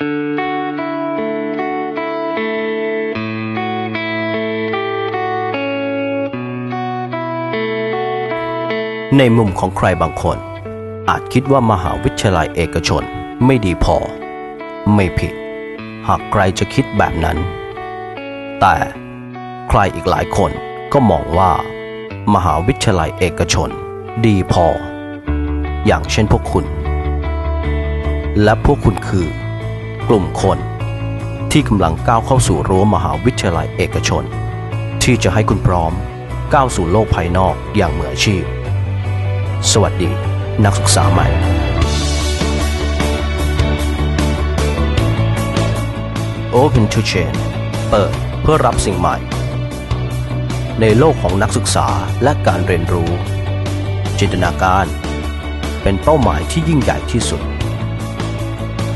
ในมุมของใครบางคน อาจคิดว่ามหาวิทยาลัยเอกชนไม่ดีพอ ไม่ผิด หากใครจะคิดแบบนั้น แต่ใครอีกหลายคนก็มองว่า มหาวิทยาลัยเอกชน ดีพอ อย่างเช่นพวกคุณ และพวกคุณคือ กลุ่มคน ที่กำลังก้าวเข้าสู่รั้วมหาวิทยาลัยเอกชน ที่จะให้คุณพร้อมก้าวสู่โลกภายนอกอย่างมืออาชีพ สวัสดี นักศึกษาใหม่ Open to Change เปิดเพื่อรับสิ่งใหม่ ในโลกของนักศึกษาและการเรียนรู้ จินตนาการ เป็นเป้าหมายที่ยิ่งใหญ่ที่สุด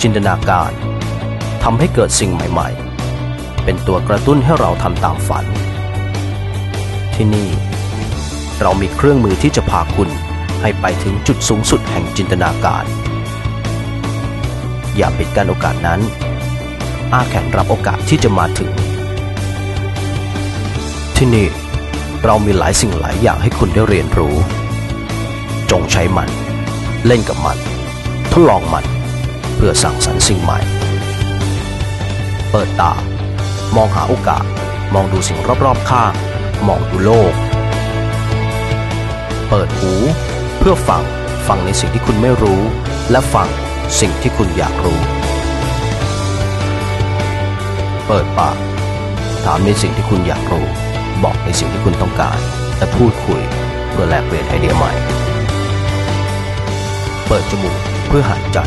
จินตนาการ ทำให้เกิดสิ่งใหม่ๆ เป็นตัวกระตุ้นให้เราทำตามฝัน ที่นี่ เรามีเครื่องมือที่จะพาคุณให้ไปถึงจุดสูงสุดแห่งจินตนาการ อย่าปิดกั้นโอกาสนั้น อ้าแขนรับโอกาสที่จะมาถึง ที่นี่เรามีหลายสิ่งหลายอย่างให้คุณได้เรียนรู้ จงใช้มัน เล่นกับมัน ทดลองมัน เพื่อสั่งสรรค์สิ่งใหม่ เปิดตา มองหาโอกาส มองดูสิ่งรอบๆข้าง มองดูโลก เปิดหู เพื่อฟัง ฟังในสิ่งที่คุณไม่รู้ และฟังสิ่งที่คุณอยากรู้ เปิดปาก ถามในสิ่งที่คุณอยากรู้ บอกในสิ่งที่คุณต้องการ และพูดคุยเพื่อแลกเปลี่ยนไอเดียใหม่ เปิดจมูกเพื่อหายใจ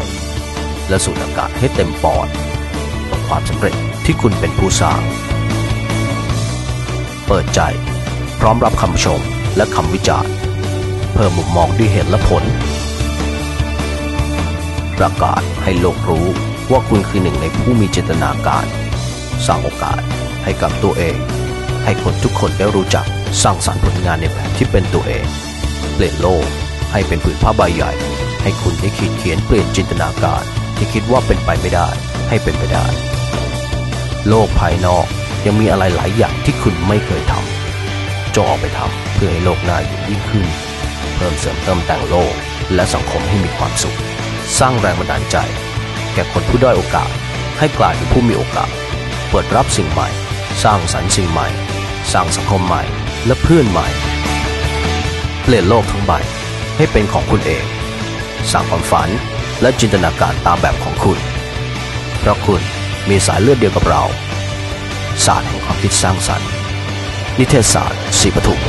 และสูดอากาศให้เต็มปอด ความสำเร็จที่คุณเป็นผู้สร้าง เปิดใจ พร้อมรับคำชมและคำวิจารณ์ เพิ่มมุมมองด้วยเหตุและผล ประกาศให้โลกรู้ว่าคุณคือหนึ่งในผู้มีเจตนาการ สร้างโอกาสให้กับตัวเอง ให้คนทุกคนได้รู้จักสร้างสรรค์ผลงานในแบบที่เป็นตัวเอง เปลี่ยนโลกให้เป็นผืนผ้าใบใหญ่ ให้คุณได้คิดเขียนเปลี่ยนจินตนาการ ที่คิดว่าเป็นไปไม่ได้ ให้เป็นไปได้ โลกภายนอกยังมีอะไรหลายอย่างที่คุณไม่เคยทำจงออกไปทำเพื่อให้โลกน่าอยู่ยิ่งขึ้น เพิ่มเสริมเติมแต่งโลก และสังคมให้มีความสุข สร้างแรงบันดาลใจ แก่คนผู้ด้อยโอกาส ให้กลายเป็นผู้มีโอกาส เปิดรับสิ่งใหม่ สร้างสรรค์สิ่งใหม่ สร้างสังคมใหม่ และเพื่อนใหม่ เปลี่ยนโลกทั้งใบให้เป็นของคุณเอง สร้างความฝันและจินตนาการตามแบบของคุณ เพราะคุณ มีสายเลือดเดียวกับเรา ศาสตร์แห่งความคิดสร้างสรรค์ นิเทศศาสตร์ศรีปทุม